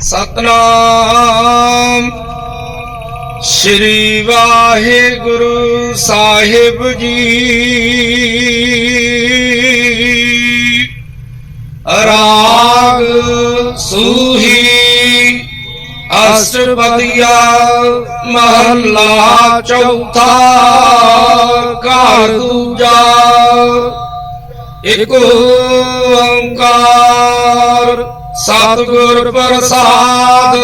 ਸਤਨਾਮ। ਸ੍ਰੀ ਵਾਹਿਗੁਰੂ ਸਾਹਿਬ ਜੀ। ਰਾਗ ਸੂਹੀ ਅਸ਼ਟਪਦੀਆ ਮਹੱਲਾ ਚੌਥਾ ਘਰ ਦੂਜਾ। ਇੱਕ ਓੰਕਾਰ ਸਤਿਗੁਰ ਪ੍ਰਸਾਦ।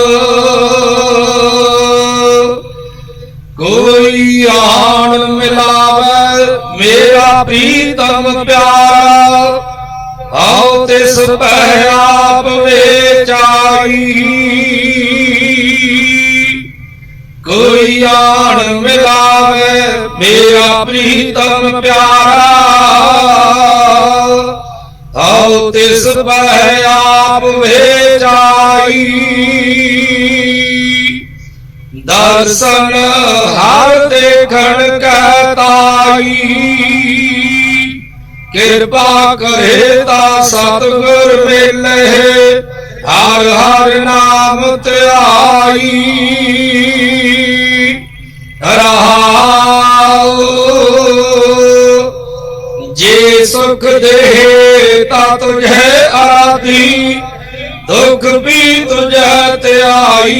ਕੋਈ ਆਣ ਮਿਲਾਵੇ, ਮੇਰਾ ਪ੍ਰੀਤਮ ਪਿਆਰਾ। ਆਉ ਤਿਸ ਪਹਿ ਆਪ ਵੇਚਾਈ ਕੋਈ ਆਣ ਮਿਲਾਵੇ, ਮੇਰਾ ਪ੍ਰੀਤਮ ਪਿਆਰਾ। ਤਿਸ ਪਹਿ ਆਪ ਵੇਚਾਈ। ਦਰਸ਼ਨ ਹਰ ਦੇਖਣ ਕਹਿ ਤਾਈ ਕਿਰਪਾ ਕਰੇ ਤਾ ਸਤਿਗੁਰ ਮਿਲੇ, ਹਰ ਹਰ ਨਾਮ ਧਿਆਈ। ਰਹਾਉ, ਜੇ ਸੁਖ ਦੇ ਤਾ ਤੁਝੇ ਆਦੀ, ਦੁਖ ਵੀ ਤੁਝੇ ਧਿਆਈ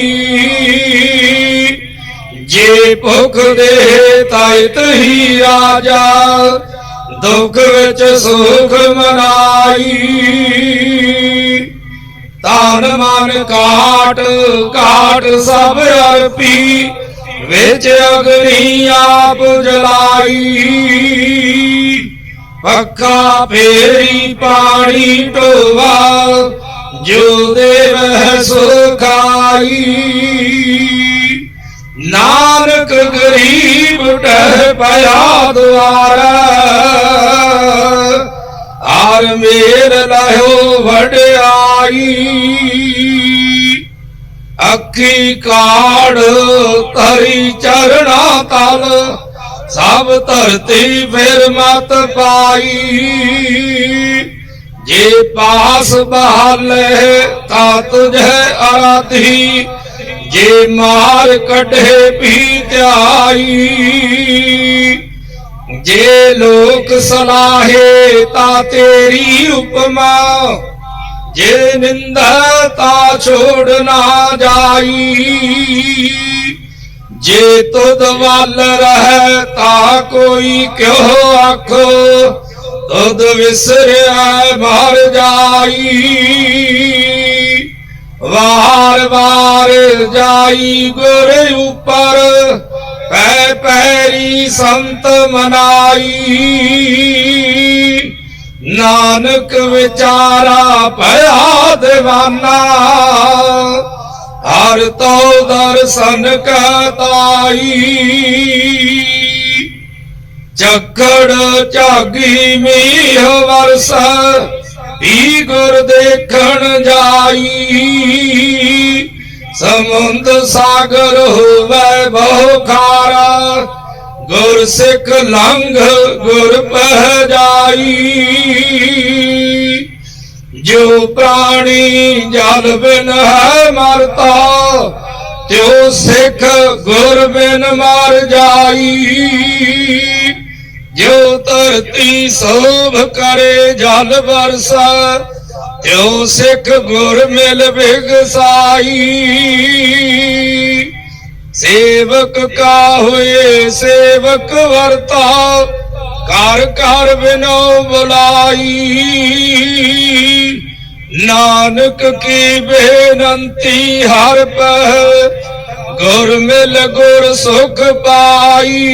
ਜੇ ਭੁਖ ਦੇ ਤਾਇਤ ਹੀ ਆਜਾ ਦੁਖ ਵਿੱਚ ਸੁਖ ਮਨਾਈ। ਤਨ ਮਨ ਕਾਟ ਕਾਟ ਸਭ ਅਰਪੀ, ਵਿੱਚ ਅਗਨੀ ਆਪ ਜਲਾਈ। ਪੱਕਾ ਫੇਰੀ ਪਾਣੀ ਢੋਵਾ ਜੋ ਦੇਵ ਸੁਖਾਈ। ਨਾਨਕ ਗਰੀਬ ਟਹਿ ਪਿਆ ਦੁਆਰਾ ਆਰ ਮੇਰ ਲਹਿਓ ਵਡਿਆਈ। ਅੱਖੀ ਕਾੜ ਤਰੀ ਚਰਣਾ ਤਲ ਸਭ ਧਰਤੀ ਫਿਰ ਮਤ ਪਾਈ। ਜੇ ਪਾਸ ਬਹਾਲੇ ਤਾ ਤੁਝੇ ਆਰਾਧੀ। ਜੇ ਮਾਰ ਕਢੇ ਵੀ ਧਿਆਈ ਜੇ ਲੋਕ ਸਲਾਹੇ, ਤਾ ਤੇਰੀ ਉਪਮਾ। ਜੇ ਨਿੰਦਾ, ਤਾ ਛੋੜ ਨਾ ਜਾਈ। ਜੇ ਤੁਧ ਵੱਲ ਰਹਿ ਤਾ ਕੋਈ ਕਿਉ ਆਖੋ? ਤੁਧ ਵਿਸਰਿਆ ਮਰ ਜਾਈ, ਵਾਰ ਵਾਰ ਜਾਈ ਗੁਰ ਉਪਰ, ਪੈ ਪੈਰੀ ਸੰਤ ਮਨਾਈ। ਨਾਨਕ ਵਿਚਾਰਾ ਭਇਆ دیਵਾਨਾ ਹਰ ਤੋ ਦਰਸ਼ਨ ਕਤਾਈ ਝੱਖੜ ਝਾਗੀ ਮੀਹ ਵਰਸ ਈ ਗੁਰ ਦੇਖਣ ਜਾਈ। ਸਮੁੰਦ ਸਾਗਰ ਹੋਵੇ ਬਹੁ ਖਾਰਾ, ਗੁਰ ਸਿੱਖ ਲੰਘ ਗੁਰ ਪਹਿ ਜਾਈ। ਜੋ ਪ੍ਰਾਣੀ ਜਲ ਬਿਨ ਹੈ ਮਰਤਾ, ਤਿਉ ਸਿੱਖ ਗੁਰ ਬਿਨ ਮਰ ਜਾਈ। ਜੋ ਧਰਤੀ ਸੋਭ ਕਰੇ ਜਲ ਵਰਸਾ, ਤਿਉ ਸਿੱਖ ਗੁਰ ਮਿਲ ਬਿਗਸਾਈ ਸੇਵਕ ਕਾ ਹੋਏ ਸੇਵਕ ਵਰਤਾ ਘਰ ਘਰ ਬਿਨੋ ਬੁਲਾਈ। ਨਾਨਕ ਕੀ ਬੇਨੰਤੀ, ਹਰ ਪਹਿ ਗੁਰ ਮਿਲ ਗੁਰ ਸੁਖ ਪਾਈ।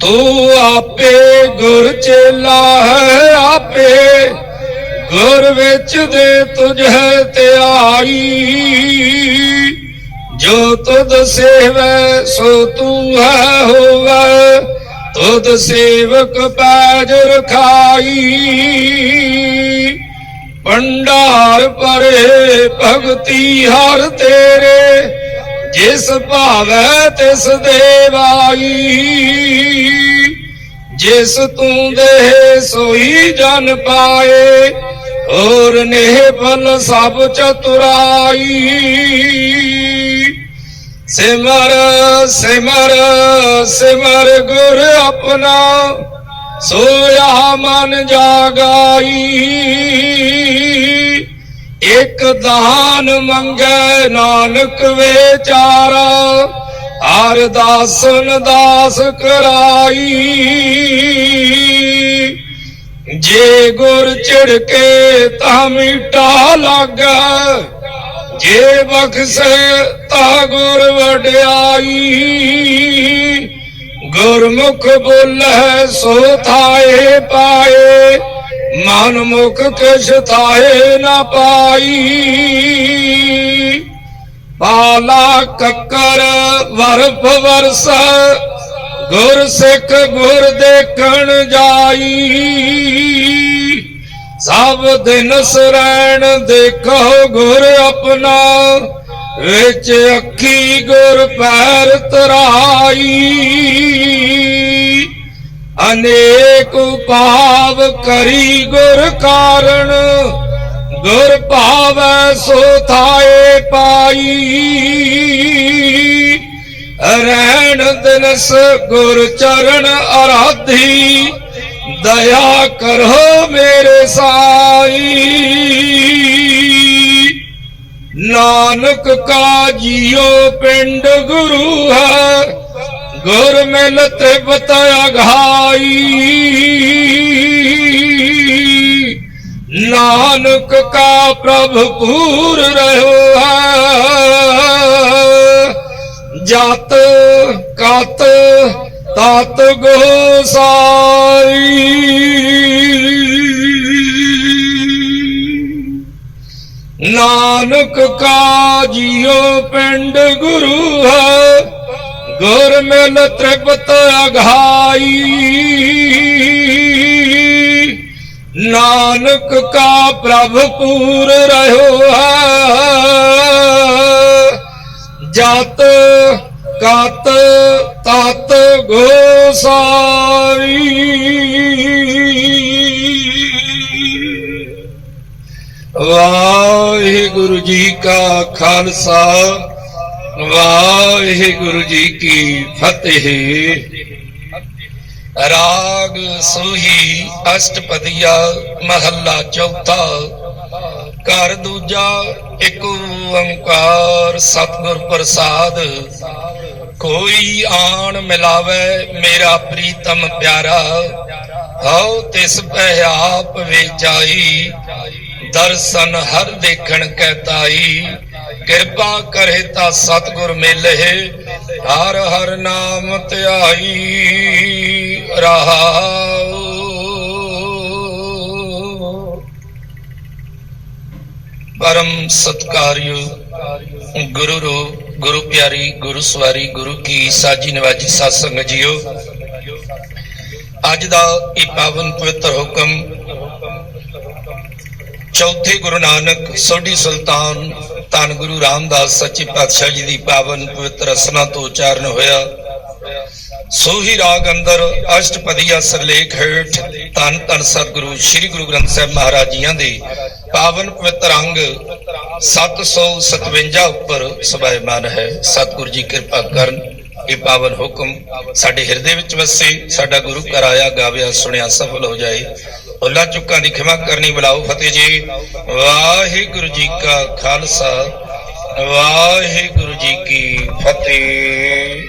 ਤੂੰ ਆਪੇ ਗੁਰ ਚੇਲਾ ਹੈ, ਆਪੇ ਗੁਰ ਵਿੱਚ ਦੇ ਤਜੇ ਤੇ ਆਈ ਜੋ ਤੁਧ ਸੇਵੈ, ਸੋ ਤੂੰ ਹੈ ਹੋਵੈ। ਤੁਧ ਸੇਵਕ ਪੈਜ ਰਖਾਈ ਭੰਡਾਰ ਪਰੇ ਭਗਤੀ ਹਰ ਤੇਰੇ, ਜਿਸ ਭਾਵੈ ਤਿਸ ਦੇਵਾਈ। ਜਿਸ ਤੂੰ ਦੇ ਸੋਈ ਜਨ ਪਾਏ ਔਰ ਨਿਹਬਲ ਸਭ ਚਤੁਰਾਈ। ਸਿਮਰ ਸਿਮਰ ਸਿਮਰ ਗੁਰ ਆਪਣਾ, ਸੋਇਆ ਮਨ ਜਾਗਾਈ। ਇਕ ਦਾਨ ਮੰਗੈ ਨਾਨਕ ਵਿਚਾਰਾ ਹਰ ਦਾਸਨ ਦਾਸ ਕਰਾਈ। ਜੇ ਗੁਰ ਝਿੜਕੇ ਤਾਂ ਮਿਟਾ ਲਾਗਾ, ਜੇ ਬਖਸ਼ੇ ਤਾ ਗੁਰ ਵਡਿਆਈ। ਗੁਰਮੁਖ ਬੋਲੇ ਸੋ ਥਾਏ ਪਾਏ, ਮਨ ਮੁਖ ਕਿਛ ਥਾਏ ਨਾ ਪਾਈ। ਪਾਲਾ ਕੱਕਰ ਵਰਫ ਵਰਸ, ਗੁਰ ਸਿੱਖ ਗੁਰ ਦੇਖਣ ਜਾਈ। ਸਭ ਦਿਨ ਸਰੈਣ ਦੇਖੋ ਗੁਰ ਆਪਣਾ ਵਿੱਚ ਅੱਖੀ ਗੁਰ ਪੈਰ ਤਰਾਈ। ਅਨੇਕ ਭਾਵ ਕਰੀ ਗੁਰ ਕਾਰਣ, ਗੁਰ ਭਾਵੈ ਸੋ ਥਾਏ ਪਾਈ। ਰਹਿਣ ਦਿਨਸ ਗੁਰ ਚਰਨ ਅਰਾਧੀ, ਦਇਆ ਕਰੋ ਮੇਰੇ ਨਾਨਕ ਕਾ ਜੀਓ ਪਿੰਡ ਗੁਰੂ ਹੈ। ਗੁਰ ਮਿਲ ਤੇ ਬਤਾਇਆ ਘਾਈ। ਨਾਨਕ ਕਾ ਪ੍ਰਭ ਪੂਰ ਰਹਿਓ ਹੈ। ਜਤ ਕਤ ਤਤ ਗੋਸਾਈ ਨਾਨਕ ਕਾ ਜੀਉ ਪਿੰਡ ਗੁਰੂ ਹੈ, ਗੁਰ ਮਿਲ ਤ੍ਰਿਪਤ ਅਘਾਈ ਨਾਨਕ ਕਾ ਪ੍ਰਭ ਪੂਰ ਰਹਿਓ ਹੈ, ਜਤ ਕਤ ਤਤ ਗੋਸਾਈ। ਵਾਹਿਗੁਰੂ ਜੀ ਕਾ ਖਾਲਸਾ, ਵਾਹਿਗੁਰੂ ਜੀ ਕੀ ਫਤਿਹ। ਰਾਗ ਸੋਹੀ ਅਸ਼ਟਪਦੀਆ, ਮਹੱਲਾ ਚੌਥਾ। ਘਰ ਦੂਜਾ, ਇੱਕ ਓੰਕਾਰ, ਸਤਿਗੁਰ ਪ੍ਰਸਾਦ। ਕੋਈ ਆਣ ਮਿਲਾਵੇ ਮੇਰਾ ਪ੍ਰੀਤਮ ਪਿਆਰਾ ਹਉ ਤਿਸ ਪਹਿ ਆਪ ਵੇਚਾਈ ਦਰਸ਼ਨ ਹਰ ਦੇਖਣ ਕਹਿਤਾਈ ਕਿਰਪਾ ਕਰੇ ਤਾਂ ਸਤਿਗੁਰ ਮਿਲੇ। ਹਰ ਹਰ ਨਾਮ ਧਿਆਈ ਰਹਾਉ। ਪਰਮ ਸਤਕਾਰਿਓ, ਗੁਰੂ ਰੋ, ਗੁਰੂ ਪਿਆਰੀ, ਗੁਰੂ ਸਵਾਰੀ, ਗੁਰੂ ਕੀ ਸਾਜੀ ਨਿਵਾਜੀ ਸਤਸੰਗ ਜੀਓ। ਅੱਜ ਦਾ ਇਹ ਪਾਵਨ ਪਵਿੱਤਰ ਹੁਕਮ ਚੌਥੇ ਗੁਰੂ ਨਾਨਕ ਸੋਢੀ ਸੁਲਤਾਨ ਧੰਨ ਗੁਰੂ ਰਾਮਦਾਸ ਸੱਚੇ ਪਾਤਸ਼ਾਹ ਜੀ ਦੀ ਪਾਵਨ ਪਵਿੱਤਰ ਰਸਨਾ ਤੋਂ ਉਚਾਰਨ ਹੋਇਆ। ਸੋਹੀ ਰਾਗ ਅੰਦਰ ਅਸ਼ਟਪਦੀਆ ਸਰਲੇਖ ਹੇਠ ਧੰਨ ਧੰਨ ਸਤਿਗੁਰੂ ਸ੍ਰੀ ਗੁਰੂ ਗ੍ਰੰਥ ਸਾਹਿਬ ਮਹਾਰਾਜ ਜੀਆਂ ਦੇ ਪਾਵਨ ਪਵਿੱਤਰ ਅੰਗ 757 ਉੱਪਰ ਸਭਾਇਮਾਨ ਹੈ। ਸਤਿਗੁਰੂ ਜੀ ਕਿਰਪਾ ਕਰਨ, ਇਹ ਪਾਵਨ ਹੁਕਮ ਸਾਡੇ ਹਿਰਦੇ ਵਿੱਚ ਵਸੇ, ਸਾਡਾ ਗੁਰੂ ਘਰ ਆਇਆ, ਗਾਵਿਆ, ਸੁਣਿਆ, ਸਫਲ ਹੋ ਜਾਏ। ਭੁੱਲਾ ਚੁੱਕਾਂ ਦੀ ਖਿਮਾ ਕਰਨੀ ਬੁਲਾਓ ਫਤਿਹ ਜੀ। ਵਾਹਿਗੁਰੂ ਜੀ ਕਾ ਖਾਲਸਾ, ਵਾਹਿਗੁਰੂ ਜੀ ਕੀ ਫਤਿਹ।